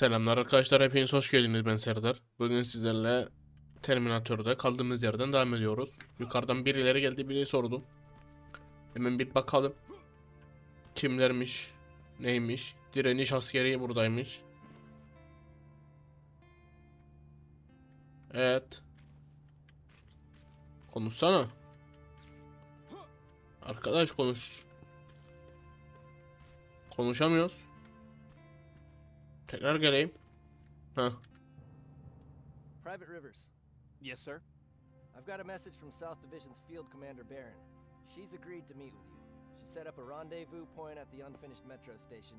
Selamlar arkadaşlar, hepiniz hoş geldiniz. Ben Serdar. Bugün sizlerle Terminator'da kaldığımız yerden devam ediyoruz. Yukarıdan birileri geldi, biri sordu. Hemen bir bakalım. Kimlermiş, neymiş? Direniş askeri buradaymış. Evet. Konuşsana. Arkadaş konuş. Konuşamıyoruz. Tekrar geleyim. Huh. Private Rivers, Yes, sir. I've got a message from South Division's Field Commander Barron. She's agreed to meet with you. She set up a rendezvous point at the unfinished metro station.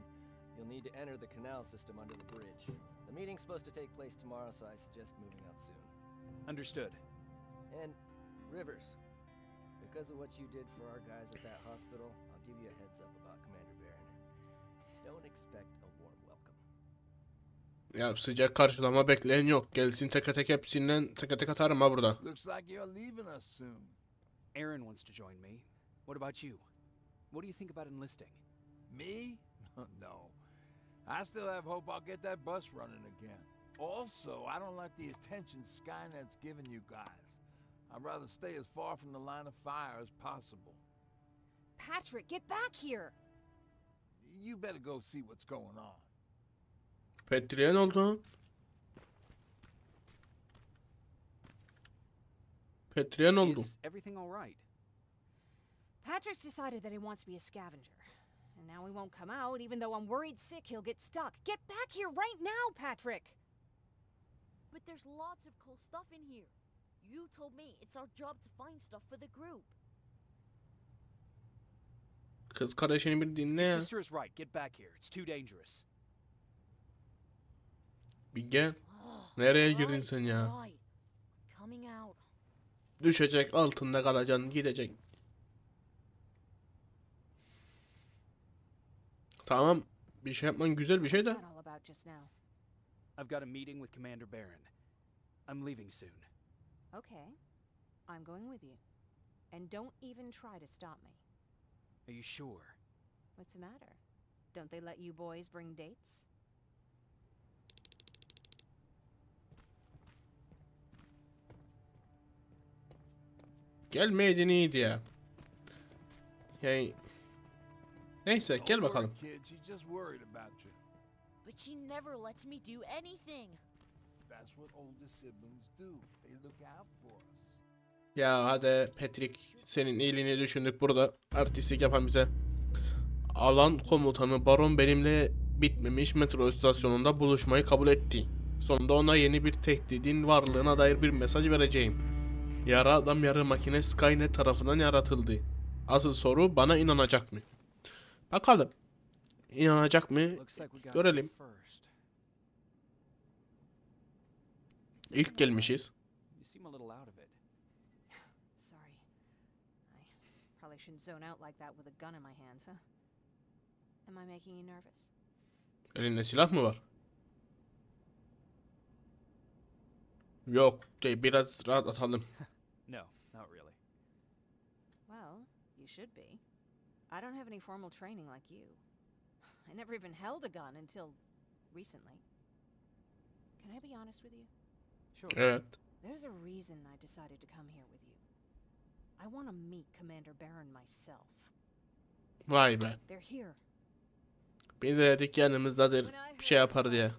You'll need to enter the canal system under the bridge. The meeting's supposed to take place tomorrow, so I suggest moving out soon. Understood. And Rivers, because of what you did for our guys at that hospital, I'll give you a heads up about Commander Barron. Don't expect a warm welcome. Ya sıcak karşılama bekleyen yok. Gelsin teke tek hepsinden teke tek atarım ha burada. Looks like you're leaving us soon. Aaron wants to join me. What about you? What do you think about enlisting? Me? no. I still have hope I'll get that bus running again. Also, I don't like the attention Skynet's giving you guys. I'd rather stay as far from the line of fire as possible. Patrick, get back here! You better go see what's going on. Petriye ne oldu? Petriye ne oldu? Is everything all right? Patrick's decided that he wants to be a scavenger. And now he won't come out, even though I'm worried sick he'll get stuck. Get back here right now, Patrick! But there's lots of cool stuff in here. You told me it's our job to find stuff for the group. Kız kardeşini bir dinle Your ya. sister is right. Get back here. It's too dangerous. Bir gel. Nereye girdin sen ya? Düşecek altında kalacaksın gidecek. Tamam. Bir şey yapman güzel bir şey de. I've got a meeting with Commander Barron. I'm leaving soon. Okay. I'm going with you. And don't even try to stop me. Are you sure? What's the matter? Don't they let you boys bring dates? Gelmeydin iyiydi ya. Yani Neyse gel bakalım. But she never lets me do anything. That's what older siblings do. They look out for us. Ya hadi Patrick senin iyiliğini düşündük burada artistlik yapan bize. Alan komutanı Baron benimle bitmemiş metro istasyonunda buluşmayı kabul etti. Sonunda ona yeni bir tehdidin varlığına dair bir mesaj vereceğim. Yarı adam yarı makine Skynet tarafından yaratıldı. Asıl soru bana inanacak mı? Bakalım. İnanacak mı? Görelim. İlk gelmişiz. Probably shouldn't zone out like that with a gun in my hands, huh? Am I making you nervous? Elinde silah mı var? Yok. Değil, biraz rahat atalım. No, not really. Well, you should be. I don't have any formal training like you. I never even held a gun until recently. Can I be honest with you? Sure. Evet. There's a reason I decided to come here with you. I want to meet Commander Baron myself. Vay be. They're here. Biz de dedik yanımızdadır. When I Bir şey heard yapar diye.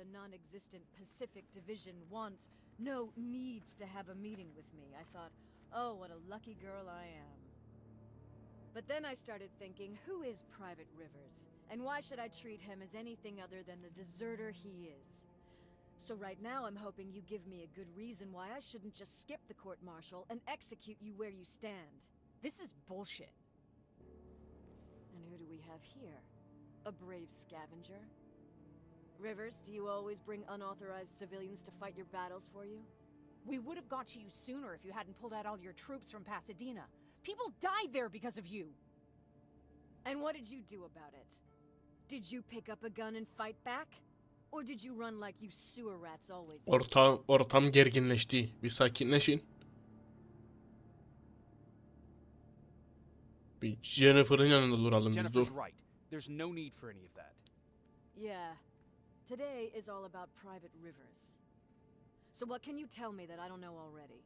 The non-existent Pacific Division wants, no needs to have a meeting with me. I thought, oh, what a lucky girl I am. But then I started thinking, who is Private Rivers? And why should I treat him as anything other than the deserter he is? So right now I'm hoping you give me a good reason why I shouldn't just skip the court-martial and execute you where you stand. This is bullshit. And who do we have here? A brave scavenger? Rivers, do you always bring unauthorized civilians to fight your battles for you? We would have got to you sooner if you hadn't pulled out all your troops from Pasadena. People died there because of you. And what did you do about it? Did you pick up a gun and fight back? Or did you run like you sewer rats always do? Ortam, ortam gerginleşti. Bir sakinleşin. Bir Jennifer'ın yanında duralım biz dur. Jennifer's right. There's no need for any of that. Yeah. Today is all about Private Rivers. So what can you tell me that I don't know already?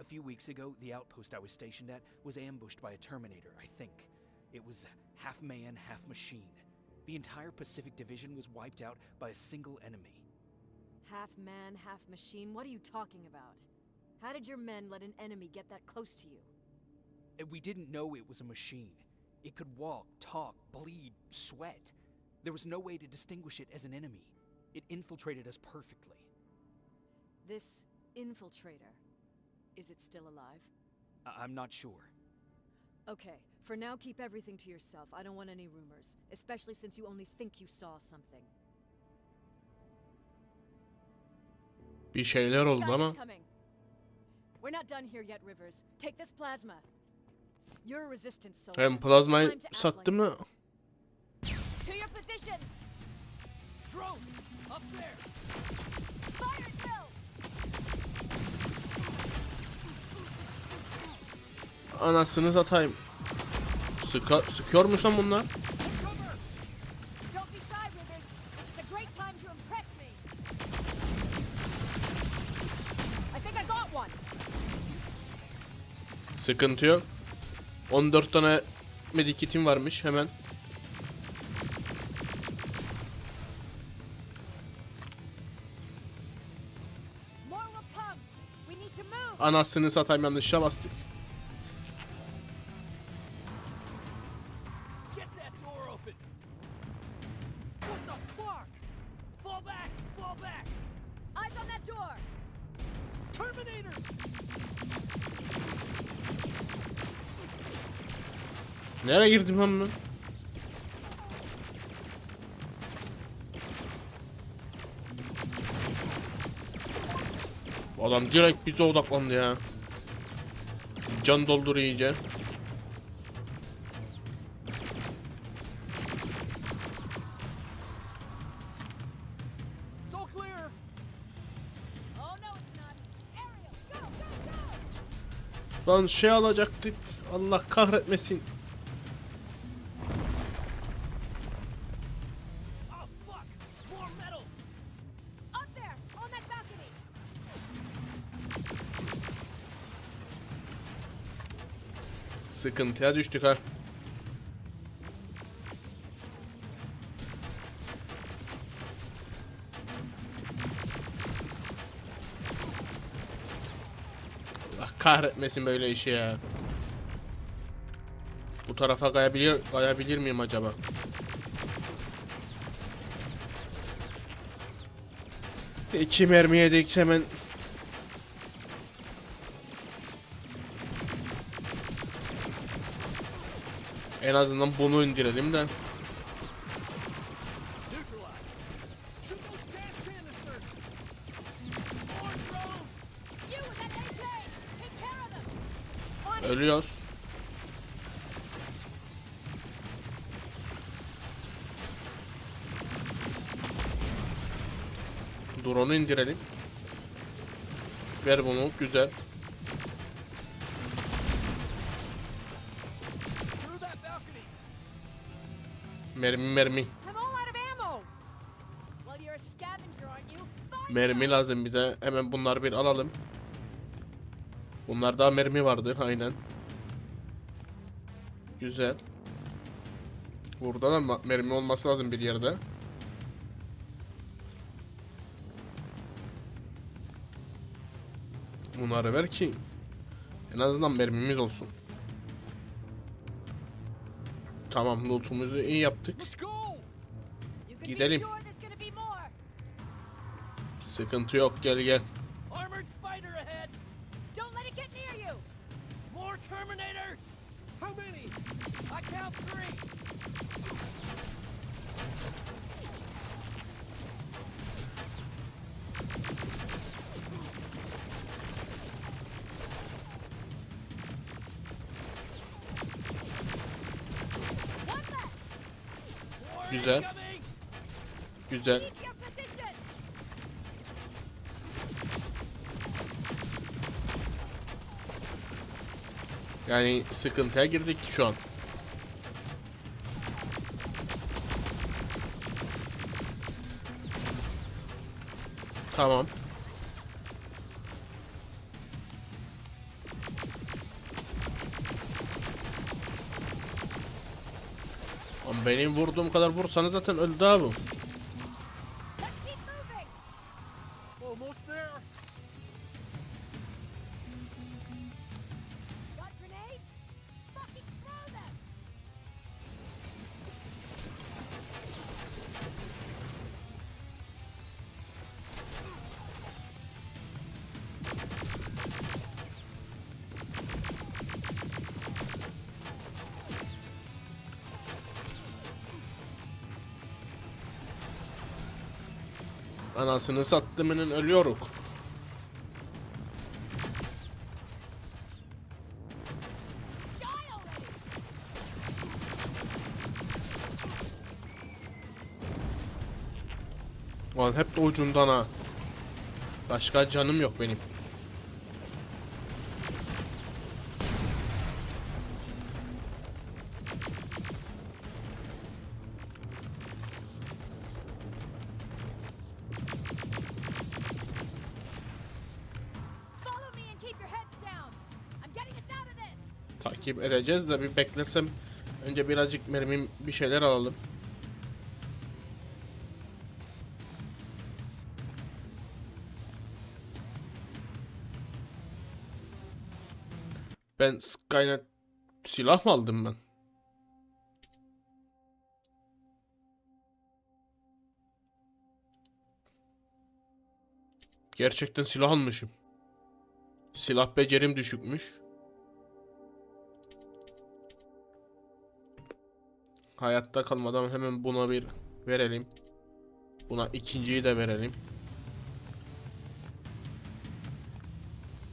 A few weeks ago, the outpost I was stationed at was ambushed by a Terminator, I think. It was half man, half machine. The entire Pacific Division was wiped out by a single enemy. Half man, half machine? What are you talking about? How did your men let an enemy get that close to you? Uh, we didn't know it was a machine. It could walk, talk, bleed, sweat. There was no way to distinguish it as an enemy. It infiltrated us perfectly. This infiltrator. Is it still alive? I- I'm not sure. Okay, for now keep everything to yourself. I don't want any rumors, especially since you only think you saw something. Bir şeyler oldu ama. We're not done here yet, Rivers. Take this plasma. You're a resistance soldier. Hem plazmayı Time to sattı mı? To your positions! Drone! Up there! Fire drill! Anasını satayım. Sıka, sıkıyormuş lan bunlar. Sıkıntı yok. 14 tane medikitim varmış hemen. On that door. Terminators! Nereye girdim ben? Adam direkt bize odaklandı ya. Can doldur iyice. Oh no, it's not. Ariel, go, go, go! Lan şey alacaktık. Allah kahretmesin. Sıkıntıya düştük ha. Allah kahretmesin böyle işi ya. Bu tarafa kayabilir, kayabilir miyim acaba? İki mermi yedik hemen. Of them! On it! Ölüyoruz. Drone'u indirelim. Ver bunu. Güzel. You? Find Mermi lazım bize. Hemen bunları bir alalım. Bunlarda mermi vardı. Aynen. Güzel. Burada da mermi olması lazım bir yerde. Bunları ver ki en azından mermimiz olsun. Tamam lootumuzu iyi yaptık. Gidelim. Sıkıntı yok gel gel. Armored spider ahead! Don't let it get near you! More Terminators! How many? I count three! Güzel. Güzel. Yani sıkıntıya girdik şu an. Tamam. Benim vurduğum kadar vursanız zaten öldü abi. Anasını sattımının already! Ulan hep de ucundan ha. Başka canım yok benim. Takip edeceğiz de bir beklersem önce birazcık mermim bir şeyler alalım. Ben Skynet silah mı aldım ben? Gerçekten silah almışım. Silah becerim düşükmüş. Hayatta kalmadan hemen buna bir verelim. Buna ikinciyi de verelim.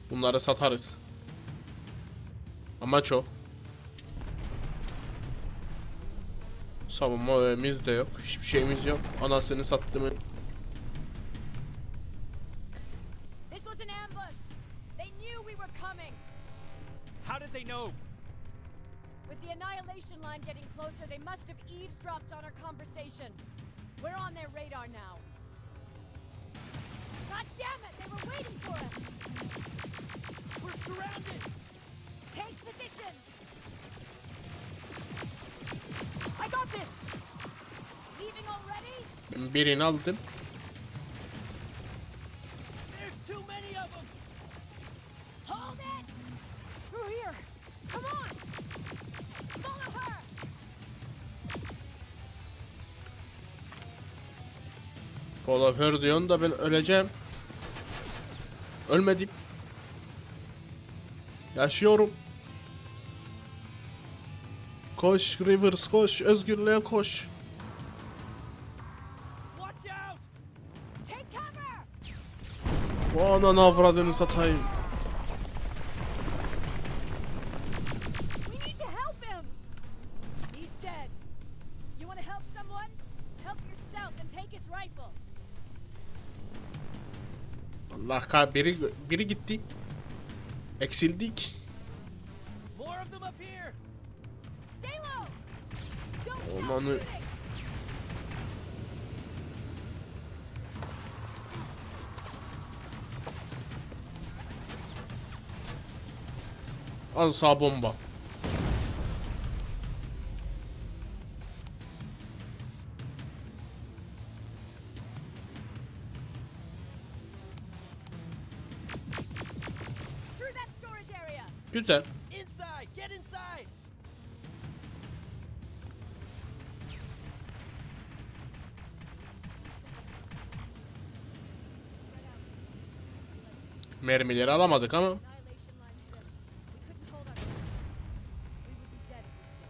Bunları satarız. Amaç o. Savunma öğemiz de yok. Hiçbir şeyimiz yok. Anasını sattımı. This was an ambush! They knew we were coming! How did they know? With the annihilation line getting closer, they must have eavesdropped on our conversation. We're on their radar now. God damn it! They were waiting for us! We're surrounded! Take positions! I got this! Leaving already? Ben birini aldım. There's too many of them! Follow diyorsun da ben öleceğim. Ölmedim. Yaşıyorum. Koş Rivers koş. Özgürlüğe koş. Bu ananı avradını satayım. Biri biri gitti. Eksildik. Shooting! Al sağ bomba. Dead if we stayed.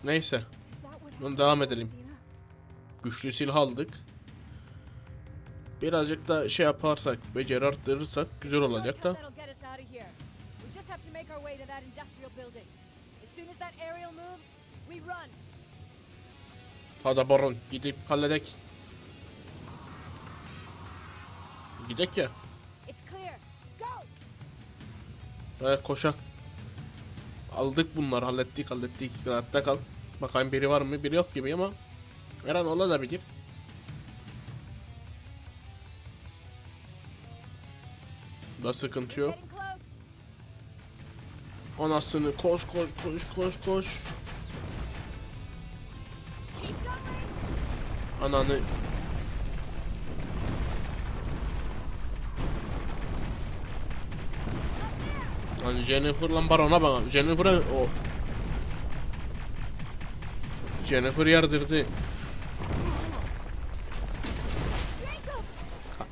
neyse. Bunu devam edelim. Güçlü silah aldık. Birazcık da şey yaparsak, beceri arttırırsak güzel olacak da. Make our way to that industrial building. As soon as that aerial moves, we run. Hadi Baron gidip halledek. Gidek ya. It's clear. Go! Evet koşak. Aldık bunları hallettik hallettik. Rahatta kal. Bakayım biri var mı biri yok gibi ama. Her an olabilir. Da sıkıntı yok. Anasını koş koş koş koş koş. Ananı. Lan Jennifer'la Baron'a bak. Jennifer'a o. Jennifer yardırdı.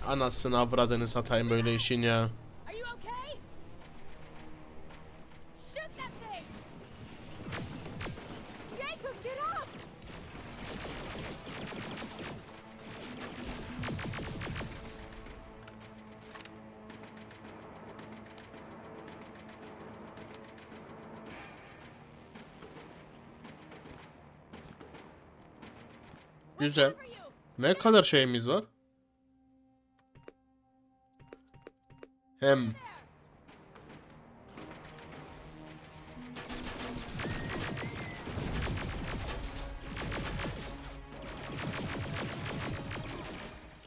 Anasını avradını satayım böyle işin ya. Güzel. Ne kadar şeyimiz var? Hem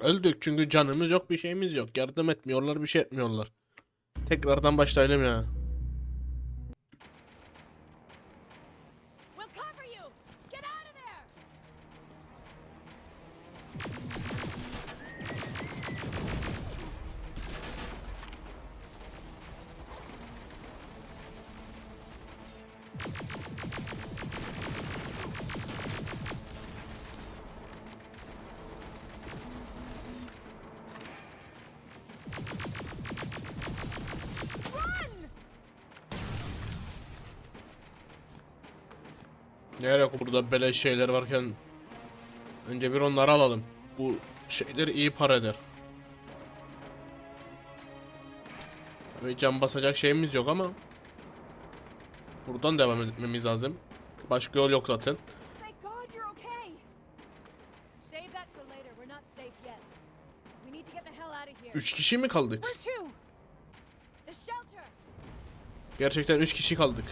Öldük çünkü canımız yok bir şeyimiz yok. Yardım etmiyorlar bir şey etmiyorlar. Tekrardan başlayalım ya. Nereye burada beleş şeyler varken önce bir onları alalım. Bu şeyler iyi para eder. Tabii can basacak şeyimiz yok ama buradan devam etmemiz lazım. Başka yol yok zaten. Üç kişi mi kaldık? Gerçekten 3 kişi kaldık.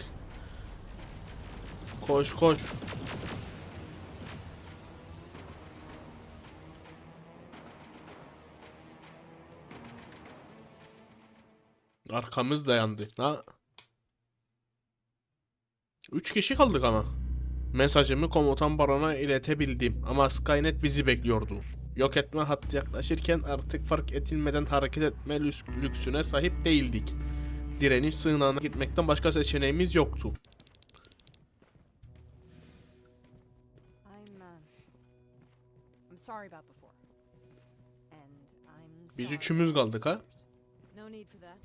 Koş koş. Arkamız dayandı. Ha? 3 kişi kaldık ama. Mesajımı komutan barona iletebildim ama Skynet bizi bekliyordu. Yok etme hattı yaklaşırken artık fark edilmeden hareket etme lüks- lüksüne sahip değildik direniş sığınağına gitmekten başka seçeneğimiz yoktu. Sorry about before. And I'm Biz üçümüz kaldık ha. No need for that.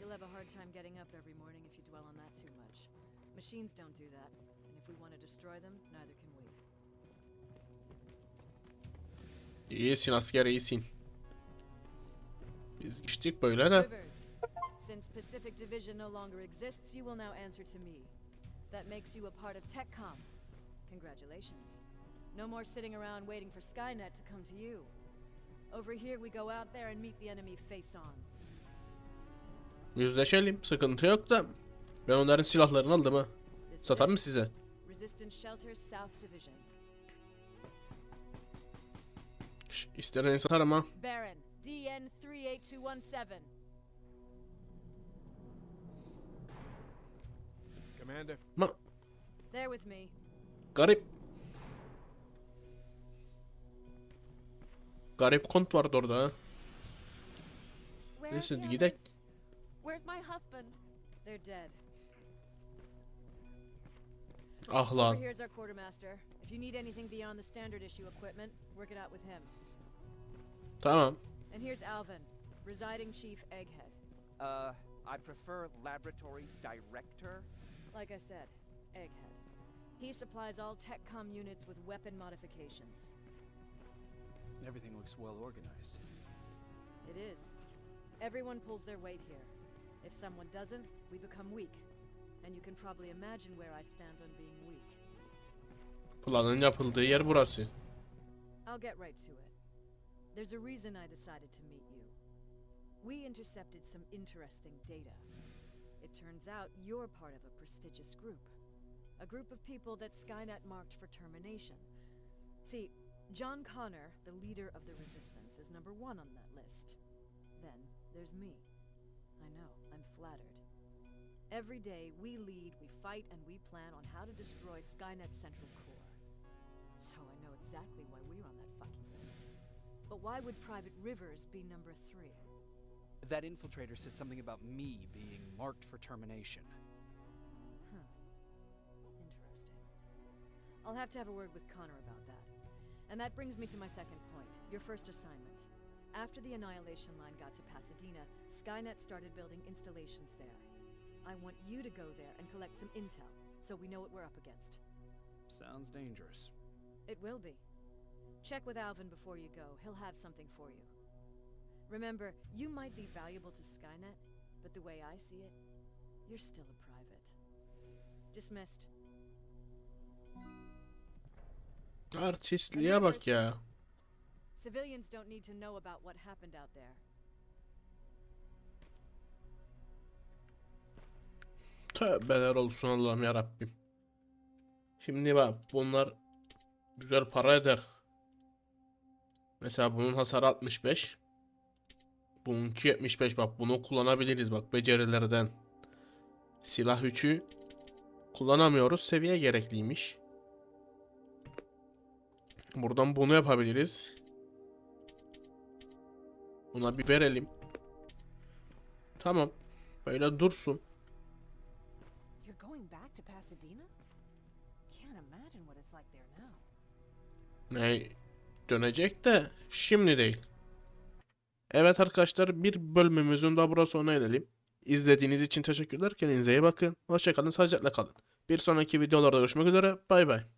You'll have a hard time getting up every morning if you dwell on that too much. Machines don't do that, and if we want to destroy them, neither can we. İyisin asker iyisin. Biz içtik böyle de. Since Pacific Division no longer exists, you will now answer to me. That makes you a part of TechCom. Congratulations. No more sitting around waiting for Skynet to come to you. Over here, we go out there and meet the enemy face on. Yüzleşelim. Sıkıntı yok da. Ben onların silahlarını aldım ha. Satar mı size? Resistance Shelter South Division. İstediğini satarım ha. Baron, DN 38217. Commander, Ma There with me. garip. Garip kont vardı orada ha. Where are Neyse the gidek. others? Where's my husband? They're dead. Ah Over lan. here's our quartermaster. If you need anything beyond the standard issue equipment, work it out with him. Tamam. And here's Alvin, residing chief Egghead. Uh, I prefer laboratory director. Like I said, Egghead. He supplies all TechCom units with weapon modifications. Everything looks well organized. It is. Everyone pulls their weight here. If someone doesn't, we become weak. And you can probably imagine where I stand on being weak. Planın yapıldığı yer burası. I'll get right to it. There's a reason I decided to meet you. We intercepted some interesting data. It turns out you're part of a prestigious group. A group of people that Skynet marked for termination. See, John Connor, the leader of the Resistance, is number one on that list. Then there's me. I know, I'm flattered. Every day, we lead, we fight, and we plan on how to destroy Skynet's central core. So I know exactly why we're on that fucking list. But why would Private Rivers be number three? That infiltrator said something about me being marked for termination. Huh. Interesting. I'll have to have a word with Connor about that. And that brings me to my second point your first assignment. After the Annihilation Line got to Pasadena, Skynet started building installations there. I want you to go there and collect some intel so we know what we're up against. Sounds dangerous. It will be. Check with Alvin before you go, he'll have something for you. Remember, you might be valuable to Skynet, but the way I see it, you're still a private. Dismissed. Artistliğe bak ya. Civilians don't need to know about what happened out there. Tövbeler olsun Allah'ım ya Rabbim. Şimdi bak bunlar güzel para eder. Mesela bunun hasarı 65. Bununki 75 bak bunu kullanabiliriz bak becerilerden. Silah 3'ü kullanamıyoruz. Seviye gerekliymiş. Buradan bunu yapabiliriz. Buna bir verelim. Tamam. Böyle dursun. Ne dönecek de şimdi değil. Evet arkadaşlar bir bölümümüzün daha burası sona edelim. İzlediğiniz için teşekkürler. Kendinize iyi bakın. Hoşçakalın. Sağlıcakla kalın. Bir sonraki videolarda görüşmek üzere. Bay bay.